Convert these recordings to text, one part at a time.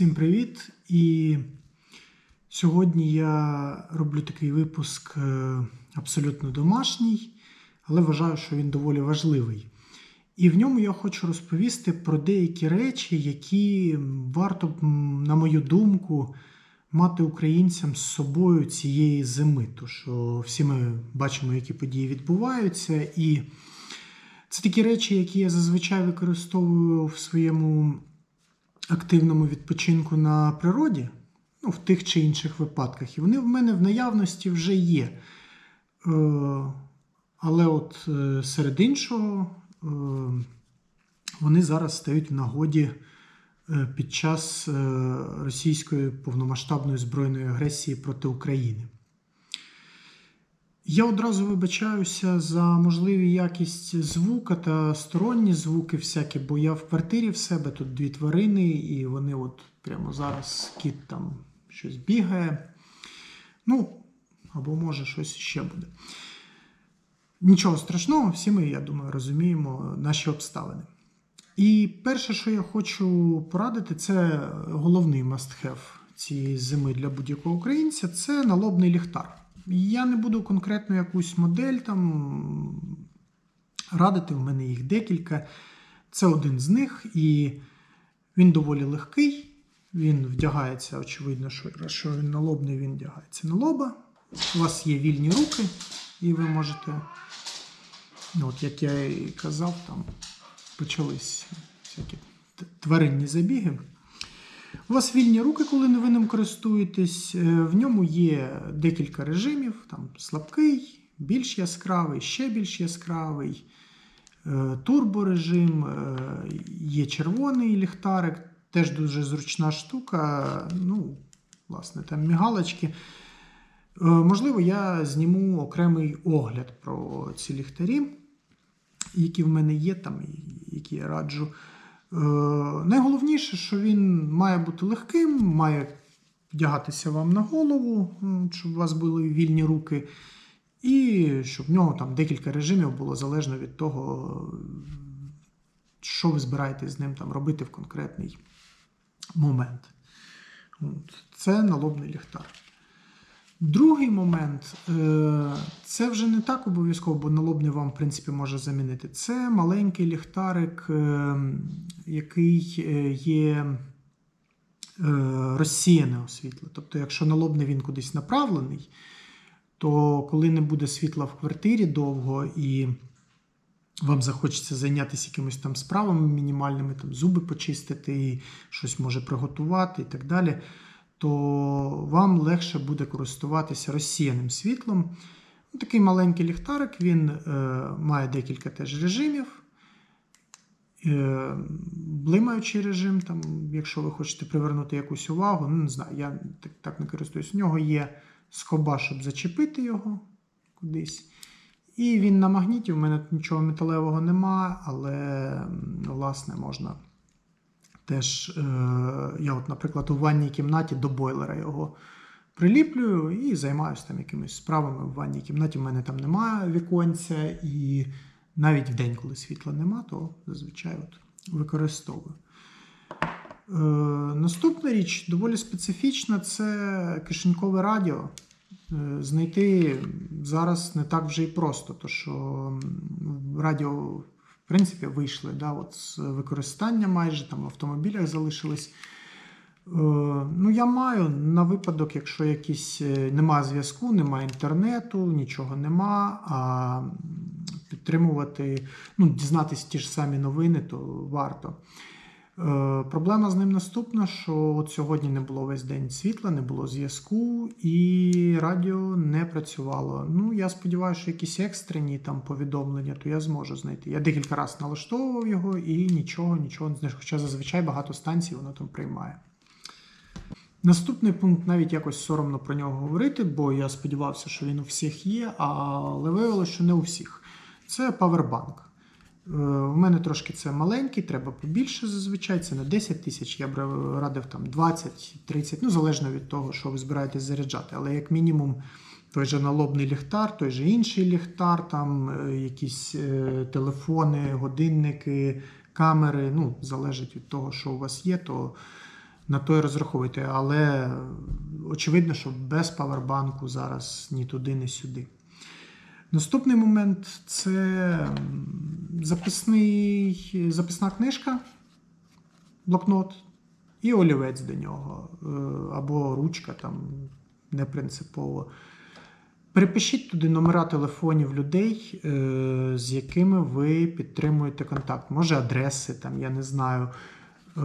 Всім привіт! І сьогодні я роблю такий випуск е, абсолютно домашній, але вважаю, що він доволі важливий. І в ньому я хочу розповісти про деякі речі, які варто, на мою думку, мати українцям з собою цієї зими. То що всі ми бачимо, які події відбуваються. І це такі речі, які я зазвичай використовую в своєму активному відпочинку на природі, ну, в тих чи інших випадках. І вони в мене в наявності вже є. Е, але от е, серед іншого, е, вони зараз стають в нагоді під час російської повномасштабної збройної агресії проти України. Я одразу вибачаюся за можливі якість звука та сторонні звуки всякі, бо я в квартирі в себе тут дві тварини, і вони от прямо зараз кіт там щось бігає. Ну, або може щось ще буде. Нічого страшного, всі ми, я думаю, розуміємо наші обставини. І перше, що я хочу порадити, це головний must-have цієї зими для будь-якого українця це налобний ліхтар. Я не буду конкретно якусь модель там радити, в мене їх декілька. Це один з них, і він доволі легкий. Він вдягається, очевидно, що що він налобний, він вдягається на лоба. У вас є вільні руки, і ви можете, ну, от як я і казав, там почались всякі тваринні забіги. У вас вільні руки, коли ви ним користуєтесь. Е, В ньому є декілька режимів: там слабкий, більш яскравий, ще більш яскравий, е, турборежим, е, є червоний ліхтарик, теж дуже зручна штука. Ну, власне, там мігалочки. Можливо, я зніму окремий огляд про ці ліхтарі, які в мене є, там, які я раджу. Е, найголовніше, що він має бути легким, має вдягатися вам на голову, щоб у вас були вільні руки, і щоб в нього там декілька режимів було залежно від того, що ви збираєтесь з ним там робити в конкретний момент. Це налобний ліхтар. Другий момент е, це вже не так обов'язково, бо налобний вам, в принципі, може замінити. Це маленький ліхтарик, е, який е, є розсіяне освітло. Тобто, якщо налобний він кудись направлений, то коли не буде світла в квартирі довго і вам захочеться зайнятися якимись там справами мінімальними, там зуби почистити, і щось може приготувати і так далі то вам легше буде користуватися розсіяним світлом. Такий маленький ліхтарик, він е, має декілька теж режимів. Е, блимаючий режим, там, якщо ви хочете привернути якусь увагу, ну не знаю, я так, так не користуюсь. У нього є скоба, щоб зачепити його кудись. І він на магніті, у мене нічого металевого нема, але, власне, можна. Теж е, я, от, наприклад, у ванній кімнаті до бойлера його приліплюю і займаюся там якимись справами в ванній кімнаті. У мене там немає віконця, і навіть в день, коли світла нема, то зазвичай от використовую. Е, Наступна річ доволі специфічна це кишенькове радіо. Е, знайти зараз не так вже і просто, то що радіо принципі, вийшли да, от з використання майже там в автомобілях залишились. Е, ну, Я маю на випадок, якщо якісь нема немає зв'язку, немає інтернету, нічого нема. А підтримувати, ну, дізнатися ті ж самі новини, то варто. Е, проблема з ним наступна, що от сьогодні не було весь день світла, не було зв'язку, і радіо не працювало. Ну, я сподіваюся, що якісь екстрені там повідомлення, то я зможу знайти. Я декілька разів налаштовував його і нічого, нічого не знайшов. Хоча зазвичай багато станцій воно там приймає. Наступний пункт навіть якось соромно про нього говорити, бо я сподівався, що він у всіх є, але виявилося, що не у всіх. Це павербанк. У е, мене трошки це маленький, треба побільше зазвичай. Це на 10 тисяч. Я б радив там 20-30, ну залежно від того, що ви збираєтесь заряджати. Але як мінімум той же налобний ліхтар, той же інший ліхтар, там е, якісь е, телефони, годинники, камери. Ну, залежить від того, що у вас є, то на то і розраховуйте. Але очевидно, що без павербанку зараз ні туди, ні сюди. Наступний момент це записний, записна книжка, блокнот і олівець до нього, е, або ручка, там не принципово. Перепишіть туди номера телефонів людей, е, з якими ви підтримуєте контакт. Може, адреси, там, я не знаю. Е,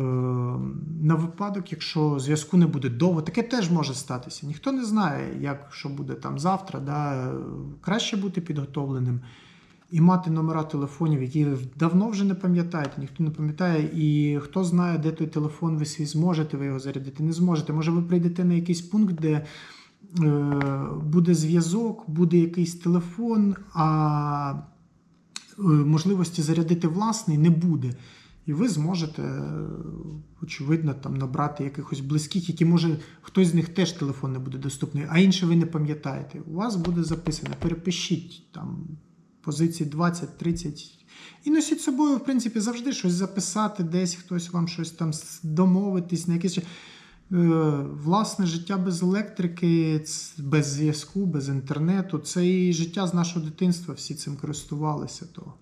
На випадок, якщо зв'язку не буде довго, таке теж може статися. Ніхто не знає, як що буде там завтра. Да? Краще бути підготовленим і мати номера телефонів, які давно вже не пам'ятаєте, ніхто не пам'ятає. І хто знає, де той телефон ви свій зможете ви його зарядити, не зможете. Може, ви прийдете на якийсь пункт, де е, буде зв'язок, буде якийсь телефон, а е, можливості зарядити власний не буде. І ви зможете, е, очевидно, там набрати якихось близьких, які може хтось з них теж телефон не буде доступний, а інше ви не пам'ятаєте. У вас буде записано. Перепишіть там позиції 20, 30. І носіть з собою, в принципі, завжди щось записати, десь хтось вам щось там домовитись на якесь. Е, Власне, життя без електрики, без зв'язку, без інтернету це і життя з нашого дитинства, всі цим користувалися. То.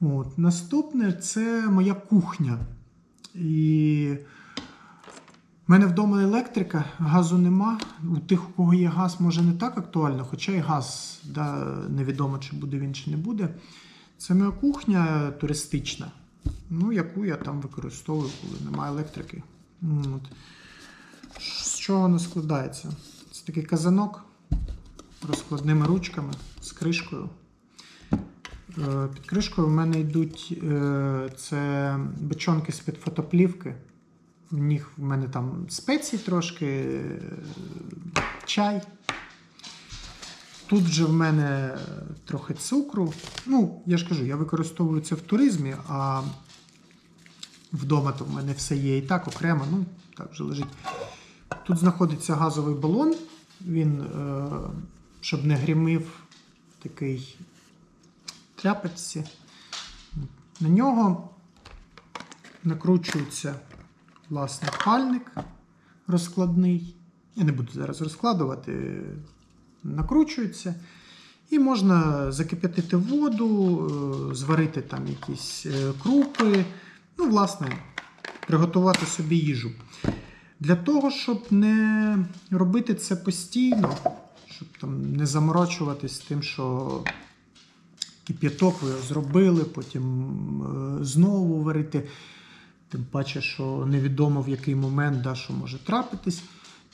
От. Наступне це моя кухня. І в мене вдома електрика, газу нема. У тих, у кого є газ, може не так актуально, хоча і газ, да, невідомо, чи буде він, чи не буде. Це моя кухня туристична, ну, яку я там використовую, коли немає електрики. От. З чого воно складається? Це такий казанок розкладними ручками з кришкою. Е, Під кришкою в мене йдуть е, це бочонки з-під фотоплівки. В них в мене там спеції трошки, е, чай. Тут же в мене трохи цукру. Ну, я ж кажу, я використовую це в туризмі, а вдома то в мене все є і так окремо. Ну, так вже лежить. Тут знаходиться газовий балон. Він, щоб не грімив, такий тряпочці. На нього накручується власне пальник розкладний. Я не буду зараз розкладувати, накручується. І можна закип'ятити воду, е, зварити там якісь е, крупи, ну, власне, приготувати собі їжу. Для того, щоб не робити це постійно, щоб там не заморочуватись тим, що кип'яток ви зробили, потім е, знову варити. Тим паче, що невідомо в який момент да, що може трапитись.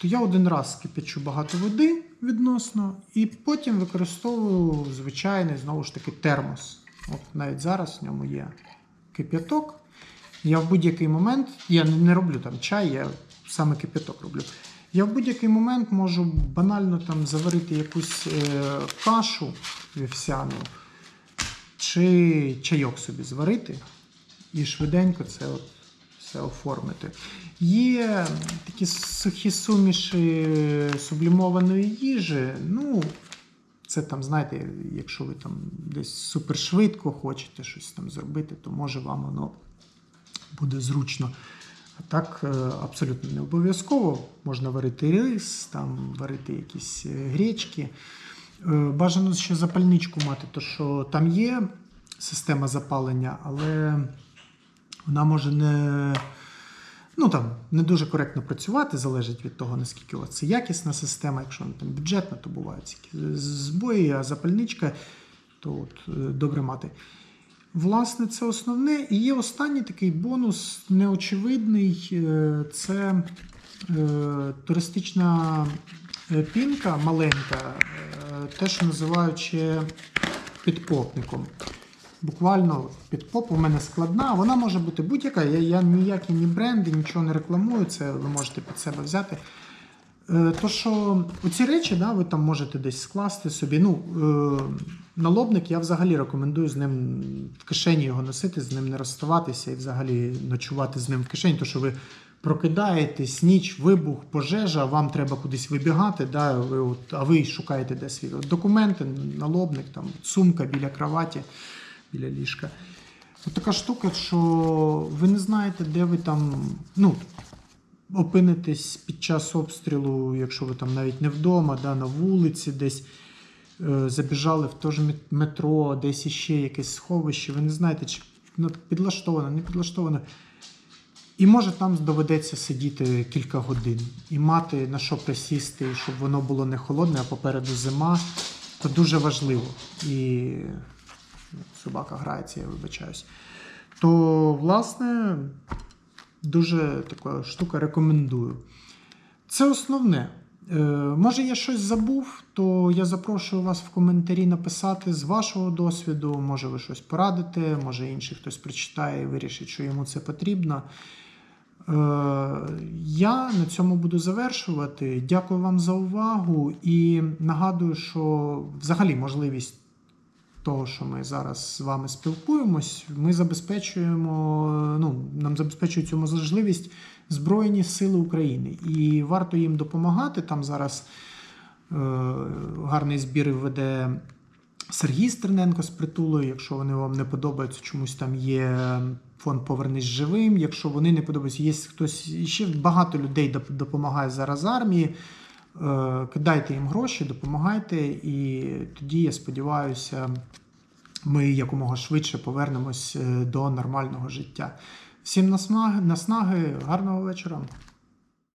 То я один раз кипячу багато води відносно, і потім використовую звичайний знову ж таки термос. От навіть зараз в ньому є кип'яток. Я в будь-який момент, я не роблю там чай, я саме кип'яток роблю. Я в будь-який момент можу банально там заварити якусь е, кашу вівсяну чи чайок собі зварити і швиденько це от все оформити. Є такі сухі суміші сублімованої їжі. Ну, це там, знаєте, якщо ви там десь супершвидко хочете щось там зробити, то може вам воно буде зручно. А так, е, абсолютно не обов'язково. Можна варити рис, там варити якісь е, гречки. Е, Бажано ще запальничку мати, то що там є система запалення, але вона може не, ну, там, не дуже коректно працювати, залежить від того, наскільки у вас це якісна система. Якщо вона там бюджетна, то бувають збої, а запальничка, то от, е, добре мати. Власне, це основне. І є останній такий бонус неочевидний. е, Це е, туристична пінка маленька, е, те, що називають підпопником. Буквально підпоп у мене складна, вона може бути будь-яка. Я, я ніякі ні бренди, нічого не рекламую, це ви можете під себе взяти. Е, То що оці речі, да, ви там можете десь скласти собі. Ну, е, налобник я взагалі рекомендую з ним в кишені його носити, з ним не розставатися і взагалі ночувати з ним в кишені, то що ви прокидаєтесь, ніч, вибух, пожежа, вам треба кудись вибігати, да, ви от, а ви шукаєте де свій от, документи, налобник, там, сумка біля кроваті, біля ліжка. От така штука, що ви не знаєте, де ви там. ну, опинитесь під час обстрілу, якщо ви там навіть не вдома, да, на вулиці, десь е, забіжали в те ж метро, десь іще якесь сховище, ви не знаєте, чи підлаштовано, не підлаштовано. І може там доведеться сидіти кілька годин і мати на що присісти, щоб воно було не холодне, а попереду зима. То дуже важливо. І ну, собака грається, я вибачаюсь. То, власне, дуже така штука рекомендую. Це основне. Е, може, я щось забув, то я запрошую вас в коментарі написати з вашого досвіду. Може, ви щось порадите, може інший хтось прочитає і вирішить, що йому це потрібно. Е, Я на цьому буду завершувати. Дякую вам за увагу і нагадую, що взагалі можливість того, що ми зараз з вами спілкуємось, ми забезпечуємо, ну, нам забезпечують цю можливість Збройні Сили України. І варто їм допомагати. Там зараз е, гарний збір веде Сергій Стерненко з притулою. Якщо вони вам не подобаються, чомусь там є фонд Повернись живим. Якщо вони не подобаються, є хтось ще багато людей допомагає зараз армії. Е, Кидайте їм гроші, допомагайте, і тоді я сподіваюся, ми якомога швидше повернемось е, до нормального життя. Всім наснаги, наснаги, гарного вечора.